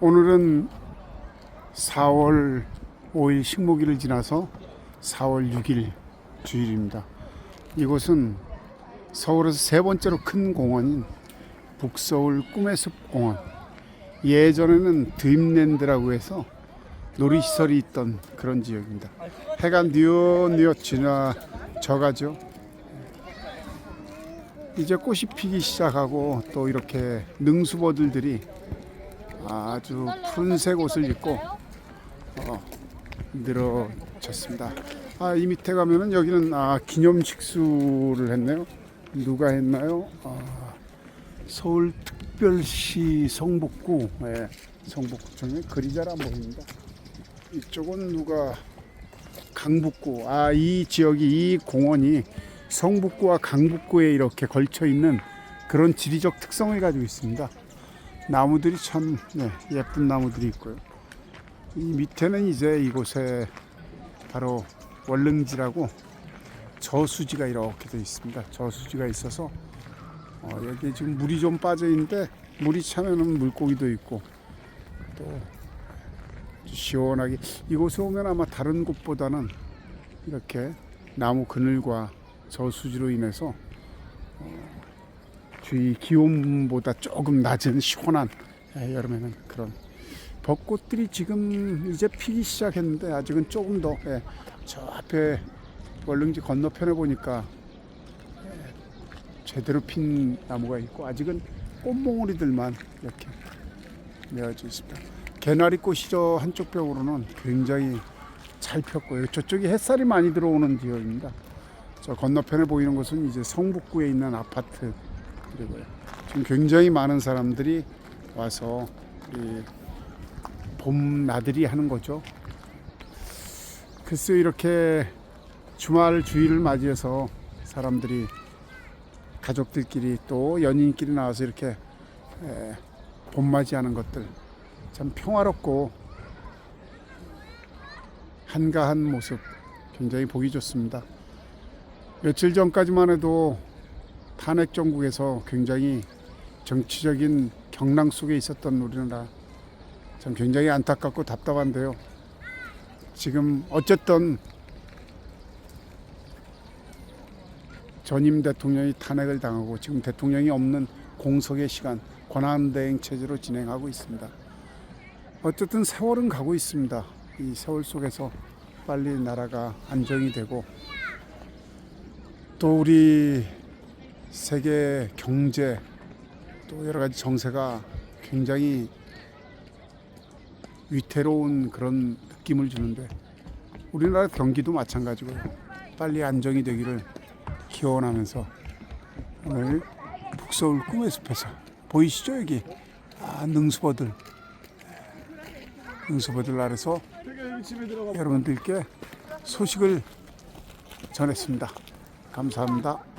오늘은 4월 5일 식목일을 지나서 4월 6일 주일입니다. 이곳은 서울에서 세 번째로 큰 공원인 북서울 꿈의 숲 공원. 예전에는 드림랜드라고 해서 놀이시설이 있던 그런 지역입니다. 해가 뉘엿뉘엿 지나져가죠. 이제 꽃이 피기 시작하고 또 이렇게 능수버들들이 아주 푸른색 옷을 입고 어, 늘어졌습니다. 아, 이 밑에 가면은 여기는 아, 기념식수를 했네요. 누가 했나요? 아, 서울특별시 성북구, 예, 성북구청에 글이 잘안 보입니다. 이쪽은 누가 강북구, 아, 이 지역이 이 공원이 성북구와 강북구에 이렇게 걸쳐 있는 그런 지리적 특성을 가지고 있습니다. 나무들이 참 네, 예쁜 나무들이 있고요. 이 밑에는 이제 이곳에 바로 월릉지라고 저수지가 이렇게 되어 있습니다. 저수지가 있어서 어, 여기 지금 물이 좀 빠져 있는데 물이 차면은 물고기도 있고 또 시원하게 이곳에 오면 아마 다른 곳보다는 이렇게 나무 그늘과 저수지로 인해서 어, 주위 기온보다 조금 낮은 시원한 예, 여름에는 그런 벚꽃들이 지금 이제 피기 시작했는데 아직은 조금 더 저 앞에 월릉지 건너편에 보니까 예, 제대로 핀 나무가 있고 아직은 꽃몽우리들만 이렇게 메어져 있습니다. 개나리꽃이 저 한쪽 벽으로는 굉장히 잘 폈고요. 저쪽이 햇살이 많이 들어오는 지역입니다. 저 건너편에 보이는 곳은 이제 성북구에 있는 아파트 그리고요. 지금 굉장히 많은 사람들이 와서 이봄 나들이 하는 거죠. 글쎄 이렇게 주말 주일을 맞이해서 사람들이 가족들끼리 또 연인끼리 나와서 이렇게 에, 봄맞이하는 것들 참 평화롭고 한가한 모습 굉장히 보기 좋습니다. 며칠 전까지만 해도 탄핵 정국에서 굉장히 정치적인 경랑 속에 있었던 우리나라 참 굉장히 안타깝고 답답한데요. 지금 어쨌든 전임 대통령이 탄핵을 당하고 지금 대통령이 없는 공석의 시간 권한대행 체제로 진행하고 있습니다. 어쨌든 세월은 가고 있습니다. 이 세월 속에서 빨리 나라가 안정이 되고 또 우리 세계 경제 또 여러 가지 정세가 굉장히 위태로운 그런 느낌을 주는데 우리나라 경기도 마찬가지고요. 빨리 안정이 되기를 기원하면서 오늘 북서울 꿈의 숲에서 보이시죠 여기 아, 능수버들 능수버들 아래서 여러분들께 소식을 전했습니다. 감사합니다.